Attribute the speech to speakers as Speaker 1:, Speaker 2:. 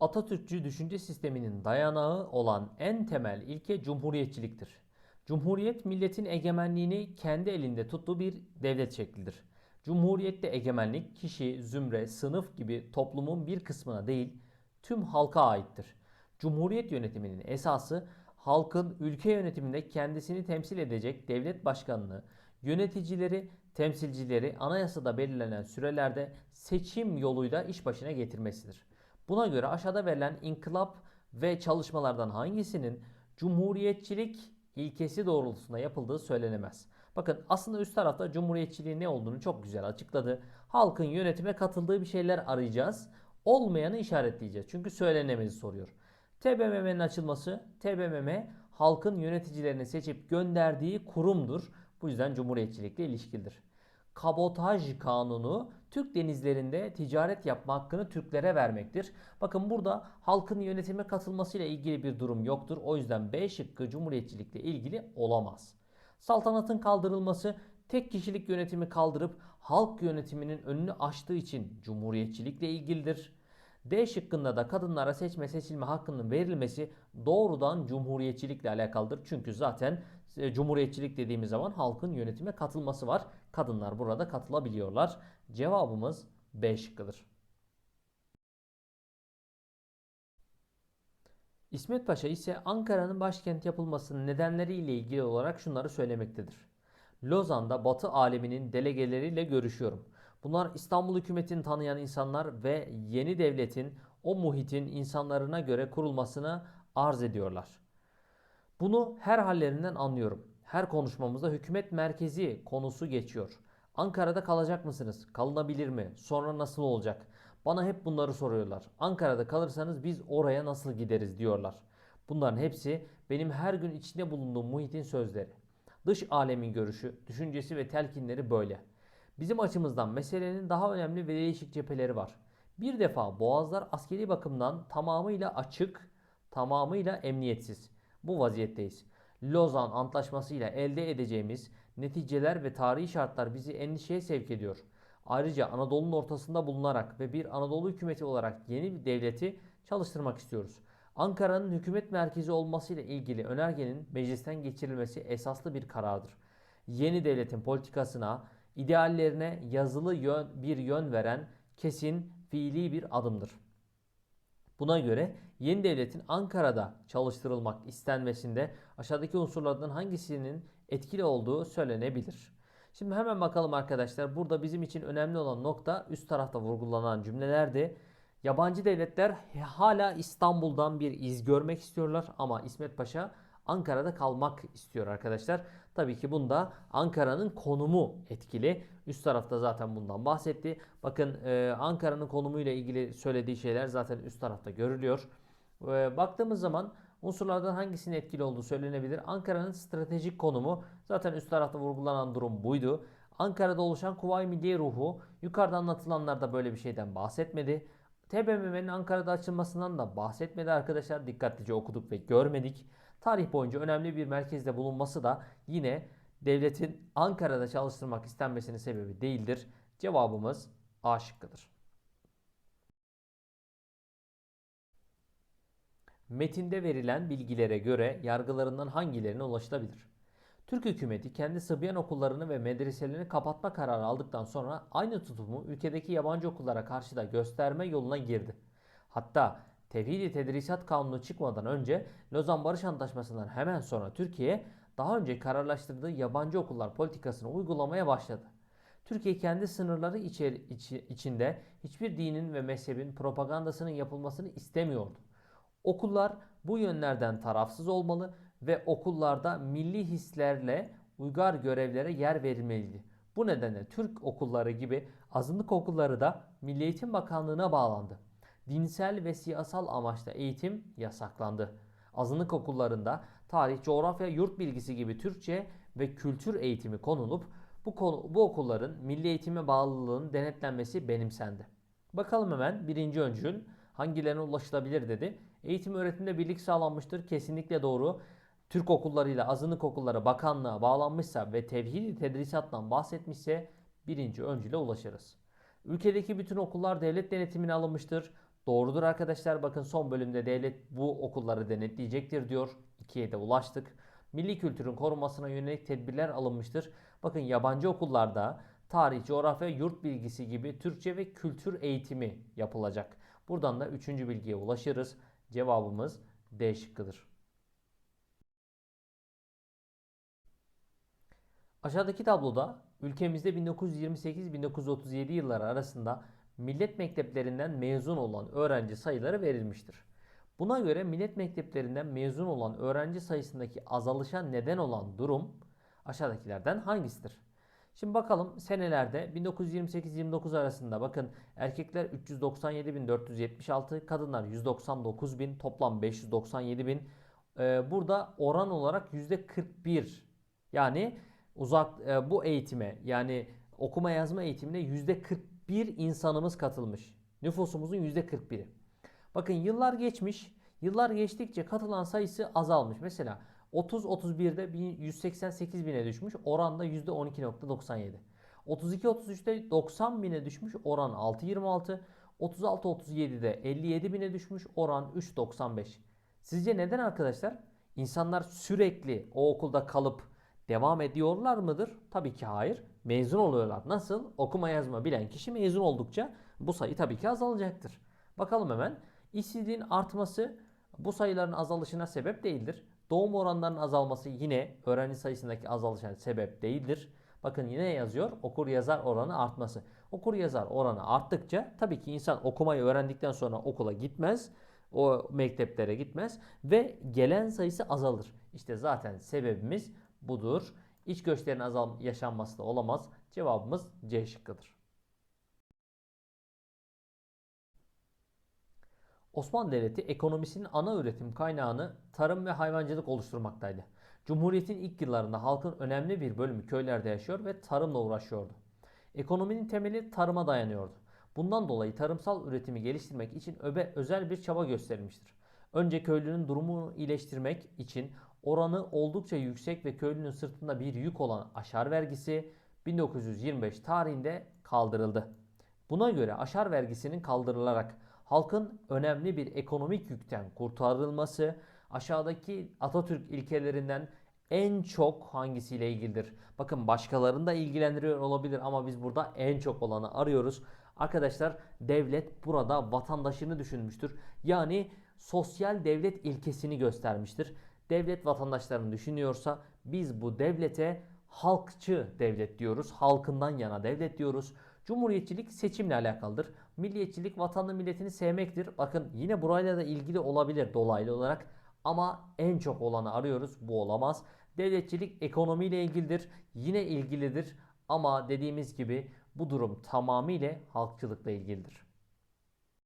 Speaker 1: Atatürkçü düşünce sisteminin dayanağı olan en temel ilke cumhuriyetçiliktir. Cumhuriyet milletin egemenliğini kendi elinde tuttuğu bir devlet şeklidir. Cumhuriyette egemenlik kişi, zümre, sınıf gibi toplumun bir kısmına değil tüm halka aittir. Cumhuriyet yönetiminin esası halkın ülke yönetiminde kendisini temsil edecek devlet başkanını, yöneticileri, temsilcileri anayasada belirlenen sürelerde seçim yoluyla iş başına getirmesidir. Buna göre aşağıda verilen inkılap ve çalışmalardan hangisinin cumhuriyetçilik ilkesi doğrultusunda yapıldığı söylenemez. Bakın aslında üst tarafta cumhuriyetçiliğin ne olduğunu çok güzel açıkladı. Halkın yönetime katıldığı bir şeyler arayacağız. Olmayanı işaretleyeceğiz. Çünkü söylenemezi soruyor. TBMM'nin açılması, TBMM halkın yöneticilerini seçip gönderdiği kurumdur. Bu yüzden cumhuriyetçilikle ilişkilidir. Kabotaj kanunu Türk denizlerinde ticaret yapma hakkını Türklere vermektir. Bakın burada halkın yönetime katılmasıyla ilgili bir durum yoktur. O yüzden B şıkkı cumhuriyetçilikle ilgili olamaz. Saltanatın kaldırılması tek kişilik yönetimi kaldırıp halk yönetiminin önünü açtığı için cumhuriyetçilikle ilgilidir. D şıkkında da kadınlara seçme seçilme hakkının verilmesi doğrudan cumhuriyetçilikle alakalıdır. Çünkü zaten cumhuriyetçilik dediğimiz zaman halkın yönetime katılması var. Kadınlar burada katılabiliyorlar. Cevabımız B şıkkıdır. İsmet Paşa ise Ankara'nın başkent yapılmasının nedenleriyle ilgili olarak şunları söylemektedir. Lozan'da Batı aleminin delegeleriyle görüşüyorum. Bunlar İstanbul hükümetini tanıyan insanlar ve yeni devletin o muhitin insanlarına göre kurulmasını arz ediyorlar. Bunu her hallerinden anlıyorum. Her konuşmamızda hükümet merkezi konusu geçiyor. Ankara'da kalacak mısınız? Kalınabilir mi? Sonra nasıl olacak? Bana hep bunları soruyorlar. Ankara'da kalırsanız biz oraya nasıl gideriz diyorlar. Bunların hepsi benim her gün içinde bulunduğum muhitin sözleri. Dış alemin görüşü, düşüncesi ve telkinleri böyle. Bizim açımızdan meselenin daha önemli ve değişik cepheleri var. Bir defa boğazlar askeri bakımdan tamamıyla açık, tamamıyla emniyetsiz. Bu vaziyetteyiz. Lozan Antlaşması ile elde edeceğimiz neticeler ve tarihi şartlar bizi endişeye sevk ediyor. Ayrıca Anadolu'nun ortasında bulunarak ve bir Anadolu hükümeti olarak yeni bir devleti çalıştırmak istiyoruz. Ankara'nın hükümet merkezi olması ile ilgili önergenin meclisten geçirilmesi esaslı bir karardır. Yeni devletin politikasına, ideallerine yazılı yön, bir yön veren kesin fiili bir adımdır. Buna göre yeni devletin Ankara'da çalıştırılmak istenmesinde aşağıdaki unsurlardan hangisinin etkili olduğu söylenebilir. Şimdi hemen bakalım arkadaşlar. Burada bizim için önemli olan nokta üst tarafta vurgulanan cümlelerdi. Yabancı devletler hala İstanbul'dan bir iz görmek istiyorlar ama İsmet Paşa Ankara'da kalmak istiyor arkadaşlar. Tabii ki bunda Ankara'nın konumu etkili. Üst tarafta zaten bundan bahsetti. Bakın e, Ankara'nın konumuyla ilgili söylediği şeyler zaten üst tarafta görülüyor. E, baktığımız zaman unsurlardan hangisinin etkili olduğu söylenebilir. Ankara'nın stratejik konumu zaten üst tarafta vurgulanan durum buydu. Ankara'da oluşan Kuvayi Milliye ruhu yukarıda anlatılanlarda böyle bir şeyden bahsetmedi. TBMM'nin Ankara'da açılmasından da bahsetmedi arkadaşlar. Dikkatlice okuduk ve görmedik. Tarih boyunca önemli bir merkezde bulunması da yine devletin Ankara'da çalıştırmak istenmesinin sebebi değildir. Cevabımız A şıkkıdır. Metinde verilen bilgilere göre yargılarından hangilerine ulaşılabilir? Türk hükümeti kendi Sıbyan okullarını ve medreselerini kapatma kararı aldıktan sonra aynı tutumu ülkedeki yabancı okullara karşı da gösterme yoluna girdi. Hatta Tevhidi Tedrisat Kanunu çıkmadan önce Lozan Barış Antlaşması'ndan hemen sonra Türkiye daha önce kararlaştırdığı yabancı okullar politikasını uygulamaya başladı. Türkiye kendi sınırları içeri, iç, içinde hiçbir dinin ve mezhebin propagandasının yapılmasını istemiyordu. Okullar bu yönlerden tarafsız olmalı ve okullarda milli hislerle uygar görevlere yer verilmeliydi. Bu nedenle Türk okulları gibi azınlık okulları da Milli Eğitim Bakanlığı'na bağlandı. Dinsel ve siyasal amaçla eğitim yasaklandı. Azınlık okullarında tarih, coğrafya, yurt bilgisi gibi Türkçe ve kültür eğitimi konulup bu, konu, bu okulların milli eğitime bağlılığının denetlenmesi benimsendi. Bakalım hemen birinci öncül hangilerine ulaşılabilir dedi. Eğitim öğretimde birlik sağlanmıştır. Kesinlikle doğru. Türk okullarıyla azınlık okulları bakanlığa bağlanmışsa ve tevhidi tedrisattan bahsetmişse birinci öncüle ulaşırız. Ülkedeki bütün okullar devlet denetimine alınmıştır. Doğrudur arkadaşlar. Bakın son bölümde devlet bu okulları denetleyecektir diyor. 2'ye de ulaştık. Milli kültürün korunmasına yönelik tedbirler alınmıştır. Bakın yabancı okullarda tarih, coğrafya, yurt bilgisi gibi Türkçe ve kültür eğitimi yapılacak. Buradan da üçüncü bilgiye ulaşırız. Cevabımız D şıkkıdır. Aşağıdaki tabloda ülkemizde 1928-1937 yılları arasında millet mekteplerinden mezun olan öğrenci sayıları verilmiştir. Buna göre millet mekteplerinden mezun olan öğrenci sayısındaki azalışa neden olan durum aşağıdakilerden hangisidir? Şimdi bakalım senelerde 1928-29 arasında bakın erkekler 397.476, kadınlar 199.000, toplam 597.000. Ee, burada oran olarak %41 yani uzak e, bu eğitime yani okuma yazma eğitimine %41 insanımız katılmış. Nüfusumuzun %41'i. Bakın yıllar geçmiş. Yıllar geçtikçe katılan sayısı azalmış. Mesela 30-31'de 188 bine düşmüş. Oranda %12.97. 32-33'te 90 bine düşmüş. Oran 6.26. 36-37'de 57 bine düşmüş. Oran 3.95. Sizce neden arkadaşlar? İnsanlar sürekli o okulda kalıp devam ediyorlar mıdır? Tabii ki hayır. Mezun oluyorlar. Nasıl? Okuma yazma bilen kişi mezun oldukça bu sayı tabii ki azalacaktır. Bakalım hemen. İşsizliğin artması bu sayıların azalışına sebep değildir. Doğum oranlarının azalması yine öğrenci sayısındaki azalışa sebep değildir. Bakın yine yazıyor okur yazar oranı artması. Okur yazar oranı arttıkça tabii ki insan okumayı öğrendikten sonra okula gitmez. O mekteplere gitmez ve gelen sayısı azalır. İşte zaten sebebimiz budur. İç göçlerin azal yaşanması da olamaz. Cevabımız C şıkkıdır. Osmanlı Devleti ekonomisinin ana üretim kaynağını tarım ve hayvancılık oluşturmaktaydı. Cumhuriyetin ilk yıllarında halkın önemli bir bölümü köylerde yaşıyor ve tarımla uğraşıyordu. Ekonominin temeli tarıma dayanıyordu. Bundan dolayı tarımsal üretimi geliştirmek için öbe özel bir çaba gösterilmiştir. Önce köylünün durumunu iyileştirmek için oranı oldukça yüksek ve köylünün sırtında bir yük olan aşar vergisi 1925 tarihinde kaldırıldı. Buna göre aşar vergisinin kaldırılarak halkın önemli bir ekonomik yükten kurtarılması aşağıdaki Atatürk ilkelerinden en çok hangisiyle ilgilidir? Bakın başkalarını da ilgilendiriyor olabilir ama biz burada en çok olanı arıyoruz. Arkadaşlar devlet burada vatandaşını düşünmüştür. Yani sosyal devlet ilkesini göstermiştir. Devlet vatandaşlarını düşünüyorsa biz bu devlete halkçı devlet diyoruz. Halkından yana devlet diyoruz. Cumhuriyetçilik seçimle alakalıdır. Milliyetçilik vatanını milletini sevmektir. Bakın yine burayla da ilgili olabilir dolaylı olarak. Ama en çok olanı arıyoruz. Bu olamaz. Devletçilik ekonomiyle ilgilidir. Yine ilgilidir. Ama dediğimiz gibi bu durum tamamıyla halkçılıkla ilgilidir.